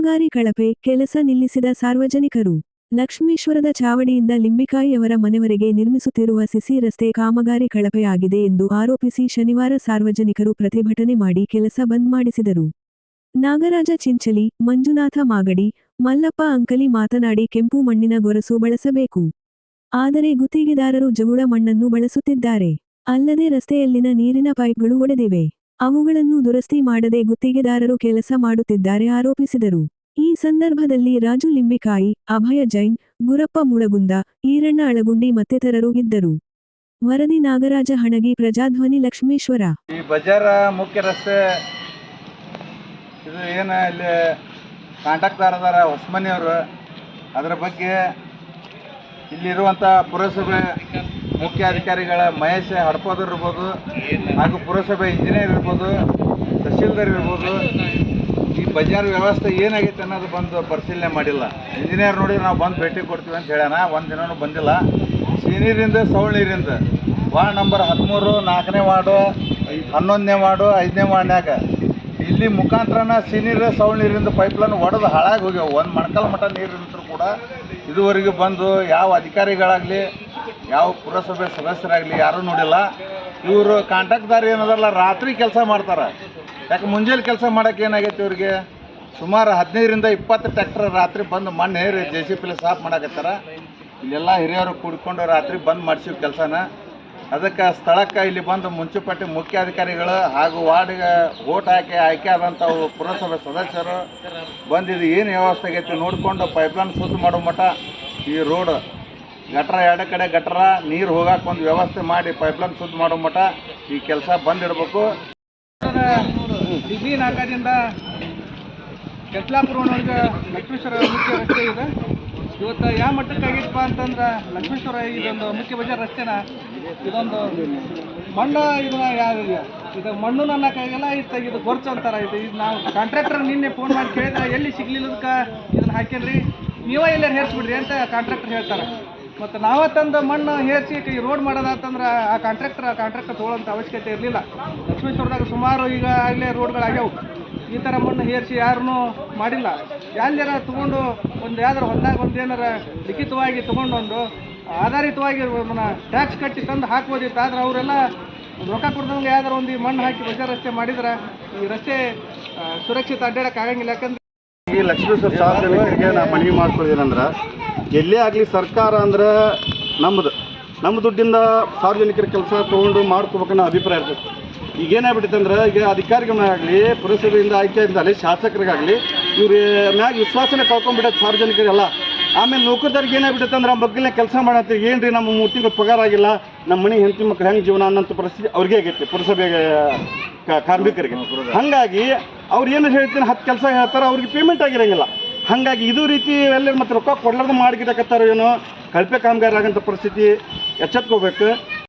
ಕಾಮಗಾರಿ ಕಳಪೆ ಕೆಲಸ ನಿಲ್ಲಿಸಿದ ಸಾರ್ವಜನಿಕರು. ಲಕ್ಷ್ಮೀಶ್ವರದ ಚಾವಡಿಯಿಂದ ಲಿಂಬಿಕಾಯಿಯವರ ಮನೆವರೆಗೆ ನಿರ್ಮಿಸುತ್ತಿರುವ ಸಿಸಿ ರಸ್ತೆ ಕಾಮಗಾರಿ ಕಳಪೆಯಾಗಿದೆ ಎಂದು ಆರೋಪಿಸಿ ಶನಿವಾರ ಸಾರ್ವಜನಿಕರು ಪ್ರತಿಭಟನೆ ಮಾಡಿ ಕೆಲಸ ಬಂದ್ ಮಾಡಿಸಿದರು. ನಾಗರಾಜ ಚಿಂಚಲಿ, ಮಂಜುನಾಥ ಮಾಗಡಿ, ಮಲ್ಲಪ್ಪ ಅಂಕಲಿ ಮಾತನಾಡಿ ಕೆಂಪು ಮಣ್ಣಿನ ಗೊರಸು ಬಳಸಬೇಕು. ಆದರೆ ಗುತ್ತಿಗೆದಾರರು ಜವುಳ ಮಣ್ಣನ್ನು ಬಳಸುತ್ತಿದ್ದಾರೆ. ಅಲ್ಲದೆ ರಸ್ತೆಯಲ್ಲಿನ ನೀರಿನ ಪೈಪ್ಗಳು ಒಡೆದಿವೆ. ಅವುಗಳನ್ನು ದುರಸ್ತಿ ಮಾಡದೆ ಗುತ್ತಿಗೆದಾರರು ಕೆಲಸ ಮಾಡುತ್ತಿದ್ದಾರೆ ಆರೋಪಿಸಿದರು. ಈ ಸಂದರ್ಭದಲ್ಲಿ ರಾಜು ಲಿಂಬಿಕಾಯಿ, ಅಭಯ ಜೈನ್, ಗುರಪ್ಪ ಮುಳಗುಂದ, ಈರಣ್ಣ ಅಳಗುಂಡಿ ಮತ್ತಿತರರು ಇದ್ದರು. ವರದಿ ನಾಗರಾಜ ಹಣಗಿ, ಪ್ರಜಾಧ್ವನಿ ಲಕ್ಷ್ಮೇಶ್ವರ. ಈ ಬಜಾರ ಮುಖ್ಯ ರಸ್ತೆ, ಇದು ಏನ ಇಲ್ಲಿ ಕಾಂಟ್ಯಾಕ್ಟ್ದಾರ್ ಅದಾರ ಅದರ ಬಗ್ಗೆ ಇಲ್ಲಿರುವಂಥ ಪುರಸಭೆ ಮುಖ್ಯ ಅಧಿಕಾರಿಗಳ ಮಹೇಶ್ ಹಡ್ಪೋದರ್ ಇರ್ಬೋದು, ಹಾಗೂ ಪುರಸಭೆ ಇಂಜಿನಿಯರ್ ಇರ್ಬೋದು, ತಹಶೀಲ್ದಾರ್ ಇರ್ಬೋದು, ಈ ಬಜಾರ್ ವ್ಯವಸ್ಥೆ ಏನಾಗೈತೆ ಅನ್ನೋದು ಬಂದು ಪರಿಶೀಲನೆ ಮಾಡಿಲ್ಲ. ಇಂಜಿನಿಯರ್ ನೋಡಿ ನಾವು ಬಂದು ಭೇಟಿ ಕೊಡ್ತೀವಿ ಅಂತ ಹೇಳ್ಯಾನ, ಒಂದು ದಿನವೂ ಬಂದಿಲ್ಲ. ಸಿನೀರಿಂದ ಸೌಳ್ ನೀರಿಂದ. ವಾರ್ಡ್ ನಂಬರ್ ಹದಿಮೂರು, ನಾಲ್ಕನೇ ವಾರ್ಡು, ಹನ್ನೊಂದನೇ ವಾರ್ಡು, ಐದನೇ ವಾರ್ಡ್ನ್ಯಾಗ. ಇಲ್ಲಿ ಮುಖಾಂತರನ ಸಿನೀರ ಸೌಳ್ ನೀರಿಂದ ಪೈಪ್ಲೈನ್ ಒಡೆದು ಹಾಳಾಗಿ ಹೋಗ್ಯಾವ. ಒಂದು ಮಣಕಲ್ ನೀರು ನಿಂತರೂ ಕೂಡ ಇದುವರೆಗೂ ಬಂದು ಯಾವ ಅಧಿಕಾರಿಗಳಾಗಲಿ ಯಾವ ಪುರಸಭೆ ಸದಸ್ಯರಾಗಲಿ ಯಾರೂ ನೋಡಿಲ್ಲ. ಇವರು ಕಾಂಟ್ರಾಕ್ಟ್ದಾರ ಏನದಲ್ಲ, ರಾತ್ರಿ ಕೆಲಸ ಮಾಡ್ತಾರೆ. ಯಾಕೆ ಮುಂಜಾನೆ ಕೆಲಸ ಮಾಡೋಕೆ ಏನಾಗೈತೆ ಇವ್ರಿಗೆ? ಸುಮಾರು ಹದಿನೈದರಿಂದ ಇಪ್ಪತ್ತು ಟ್ಯಾಕ್ಟರ್ ರಾತ್ರಿ ಬಂದು ಮಣ್ಣು ಹೇರಿ ಜೆ ಸಿ ಪಿಲಿ ಸಾಫ್ ಮಾಡಕತ್ತಾರ. ಇಲ್ಲೆಲ್ಲ ಹಿರಿಯರು ಕೂಡ್ಕೊಂಡು ರಾತ್ರಿ ಬಂದ್ ಮಾಡಿಸಿ ಕೆಲಸನ. ಅದಕ್ಕೆ ಸ್ಥಳಕ್ಕೆ ಇಲ್ಲಿ ಬಂದು ಮುನ್ಸಿಪಾಲ್ಟಿ ಮುಖ್ಯ ಅಧಿಕಾರಿಗಳು ಹಾಗೂ ವಾರ್ಡ್ಗೆ ಓಟ್ ಹಾಕಿ ಆಯ್ಕೆ ಆದಂಥವು ಪುರಸಭೆ ಸದಸ್ಯರು ಬಂದಿದ್ದು ಏನು ವ್ಯವಸ್ಥೆ ಆಗೈತಿ ನೋಡಿಕೊಂಡು ಪೈಪ್ಲೈನ್ ಶುದ್ಧ ಮಾಡೋ ಮಟ್ಟ ಈ ರೋಡ್ ಗಟ್ರ ಎರಡು ಕಡೆ ಗಟ್ರ, ನೀರು ಹೋಗಕ್ಕೆ ಒಂದು ವ್ಯವಸ್ಥೆ ಮಾಡಿ ಪೈಪ್ಲೈನ್ ಶುದ್ಧ ಮಾಡೋ ಮಟ್ಟ ಈ ಕೆಲಸ ಬಂದಿಡಬೇಕು ಡಿಗ್ರಿ ನಾಲ್ಕದಿಂದ ಕೆಟ್ಲಾಪುರವರೆಗೆ ಲಕ್ಷ್ಮೇಶ್ವರ ಮುಖ್ಯ ರಸ್ತೆ ಇದೆ. ಇವತ್ತು ಯಾವ ಮಟ್ಟಕ್ಕಾಗಿತ್ತಪ್ಪ ಅಂತಂದ್ರೆ ಲಕ್ಷ್ಮೇಶ್ವರ ಇದೊಂದು ಮುಖ್ಯ ಬಜಾರ್ ರಸ್ತೆನ. ಇದೊಂದು ಮಣ್ಣು ಇದನ್ನ ಯಾರು ಇದು ಮಣ್ಣು ಅನ್ನೋಕ್ಕಾಗಲ್ಲ ಇದು ಇದು ಗೊರ್ಚು ಅಂತಾರೆ ಇದು. ಇದು ನಾವು ಕಾಂಟ್ರಾಕ್ಟರ್ ನಿನ್ನೆ ಫೋನ್ ಮಾಡಿ ಕೇಳಿದ್ರೆ ಎಲ್ಲಿ ಸಿಗ್ಲಿಲ್ಲದಕ್ಕೆ ಇದನ್ನ ಹಾಕ್ಯನ್ರಿ. ನೀವೇ ಎಲ್ಲರೂ ಹೇರ್ಸ್ಬಿಡ್ರಿ ಅಂತ ಕಾಂಟ್ರಾಕ್ಟರ್ ಹೇಳ್ತಾರೆ. ಮತ್ತು ನಾವೇ ತಂದ ಮಣ್ಣು ಹೇರಿಸಿ ಈ ರೋಡ್ ಮಾಡೋದಾತಂದ್ರೆ ಆ ಕಾಂಟ್ರಾಕ್ಟರ್ ಆ ಕಾಂಟ್ರಾಕ್ಟರ್ ತೊಗೊಳ್ಳೋಂಥ ಅವಶ್ಯಕತೆ ಇರಲಿಲ್ಲ. ಲಕ್ಷ್ಮೇಶ್ವರದಾಗ ಸುಮಾರು ಈಗ ಆಗಲೇ ರೋಡ್ಗಳಾಗ್ಯಾವು ಈ ಥರ ಮಣ್ಣು ಹೇರಿಸಿ ಯಾರೂ ಮಾಡಿಲ್ಲ. ಯಾರ್ಯಾರ ತೊಗೊಂಡು ಒಂದು ಯಾವ್ದಾರು ಹೊಲ್ದಾಗ ಒಂದು ಏನಾರ ಲಿಖಿತವಾಗಿ ತೊಗೊಂಡೊಂದು, ಆಧಾರಿತವಾಗಿ ಟ್ಯಾಕ್ಸ್ ಕಟ್ಟಿ ತಂದು ಹಾಕ್ಬೋದಿತ್ತು. ಆದ್ರೆ ಅವರೆಲ್ಲ ರೊಕ್ಕ ಕೊಡ್ದಂಗೆ ಯಾವ್ದಾರು ಒಂದು ಮಣ್ಣು ಹಾಕಿ ಬಜಾರ್ ರಸ್ತೆ ಮಾಡಿದ್ರೆ ಈ ರಸ್ತೆ ಸುರಕ್ಷಿತ ಅಡ್ಡಾಡಕ್ಕೆ ಆಗಂಗಿಲ್ಲ. ಯಾಕಂದ್ರೆ ಈ ಲಕ್ಷ್ಮೇಶ್ವರ ಸಾರ್ವಜನಿಕರಿಗೆ ನಾನು ಮನವಿ ಮಾಡ್ಕೊಳ್ಳೋದೇನಂದ್ರೆ ಎಲ್ಲೇ ಆಗಲಿ ಸರ್ಕಾರ ಅಂದ್ರೆ ನಮ್ಮದು ನಮ್ಮ ದುಡ್ಡಿಂದ ಸಾರ್ವಜನಿಕರ ಕೆಲಸ ತೊಗೊಂಡು ಮಾಡ್ಕೋಬೇಕನ್ನೋ ಅಭಿಪ್ರಾಯ ಇರ್ತದೆ. ಈಗ ಏನಾಗ್ಬಿಟ್ಟಿದೆ ಅಂದ್ರೆ ಈಗ ಅಧಿಕಾರಿಗಳನ್ನಾಗಲಿ ಪುರಸಭೆಯಿಂದ ಆಯ್ಕೆ ಇದ್ದಾಗಲಿ ಶಾಸಕರಿಗಾಗಲಿ ಇವ್ರ ಮ್ಯಾಗ ವಿಶ್ವಾಸನೇ ಕಳ್ಕೊಂಡ್ಬಿಟ್ಟೈತೆ ಸಾರ್ವಜನಿಕರೆಲ್ಲ. ಆಮೇಲೆ ನೌಕರದಾರಿಗೆ ಏನಾಗ್ಬಿಟ್ಟೈತೆ ಅಂದ್ರೆ ಆ ಬಗ್ಗೆ ಕೆಲಸ ಮಾಡತ್ತೆ ಏನು ರೀ ನಮ್ಮ ಮೂರು ತಿಂಗಳು ಪಗಾರ ಆಗಿಲ್ಲ ನಮ್ಮ ಮನೆ ಹೆಂಡತಿ ಮಕ್ಳು ಹೆಂಗೆ ಜೀವನ ಅನ್ನೋಂಥ ಪರಿಸ್ಥಿತಿ ಅವ್ರಿಗೆ ಆಗೈತಿ ಪುರಸಭೆಗೆ ಕ- ಕಾರ್ಮಿಕರಿಗೆ. ಹಾಗಾಗಿ ಅವ್ರು ಏನು ಹೇಳ್ತೀನಿ ಹತ್ತು ಕೆಲಸ ಹೇಳ್ತಾರೆ ಅವ್ರಿಗೆ ಪೇಮೆಂಟ್ ಆಗಿರಂಗಿಲ್ಲ. ಹಾಗಾಗಿ ಇದು ರೀತಿ ಎಲ್ಲ ಮತ್ತೆ ರೊಕ್ಕ ಕೊಡ್ಲಾರ್ದು ಮಾಡಿಗಿಡಕತ್ತಾರ ಏನೋ ಕಳಪೆ ಕಾಮಗಾರಿ ಆಗಂಥ ಪರಿಸ್ಥಿತಿ ಎಚ್ಚೆತ್ಕೋಬೇಕು.